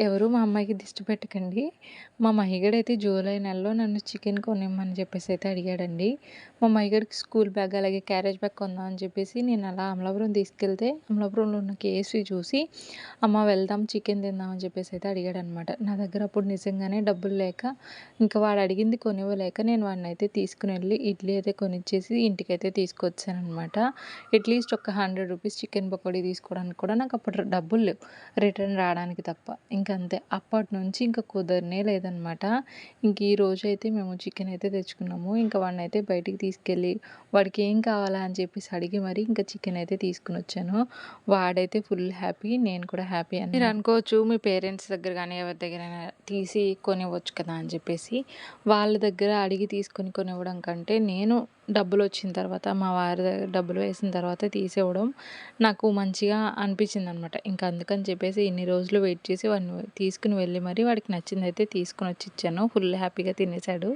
ఎవరు మా అమ్మాయికి దిష్టి పెట్టకండి. మా మహిగడైతే జూలై నెలలో నన్ను చికెన్ కొనిమ్మని చెప్పేసి అయితే అడిగాడండి. మా మహిగడికి స్కూల్ బ్యాగ్ అలాగే క్యారేజ్ బ్యాగ్ కొందాం అని చెప్పేసి నేను అలా అమలాపురం తీసుకెళ్తే అమలాపురంలో ఉన్న కేఎఫ్‌సి చూసి అమ్మ వెళ్దాం చికెన్ తిందాం అని చెప్పేసి అయితే అడిగాడనమాట. నా దగ్గర అప్పుడు నిజంగానే డబ్బులు లేక ఇంకా వాడు అడిగింది కొనివ్వలేక నేను వాడిని అయితే తీసుకుని వెళ్ళి ఇడ్లీ అయితే కొనిచ్చేసి ఇంటికైతే తీసుకొచ్చాననమాట. అట్‌లీస్ట్ ఒక హండ్రెడ్ రూపీస్ చికెన్ పకోడీ తీసుకోవడానికి కూడా నాకు అప్పుడు డబ్బులు లేవు. రిటర్న్ రావడానికి తప్ప. ఇంకంతే. అప్పటినుంచి ఇంకా కుదరనే లేదనమాట. ఇంక ఈరోజైతే మేము చికెన్ అయితే తెచ్చుకున్నాము. ఇంకా వాడిని అయితే బయటికి తీసుకెళ్ళి వాడికి ఏం కావాలా అని చెప్పేసి అడిగి మరి ఇంకా చికెన్ అయితే తీసుకుని వచ్చాను వాడైతే ఫుల్ హ్యాపీ. నేను కూడా హ్యాపీ అని మీరు అనుకోవచ్చు మీ పేరెంట్స్ దగ్గర కానీ ఎవరి దగ్గరైనా తీసి కొనివ్వచ్చు కదా అని చెప్పేసి. వాళ్ళ దగ్గర అడిగి తీసుకొని కొనివ్వడం కంటే నేను డబ్బులు వచ్చిన తర్వాత మా వారి దగ్గర డబ్బులు వేసిన తర్వాత తీసివ్వడం నాకు మంచిగా అనిపించిందనమాట. ఇంకా అందుకని చెప్పేసి ఇన్ని రోజులు వెయిట్ చేసి వాడిని తీసుకుని వెళ్ళి మరీ వాడికి నచ్చిందైతే తీసుకొనొచ్చి ఇచ్చాను. ఫుల్ హ్యాపీగా తినేసాడు.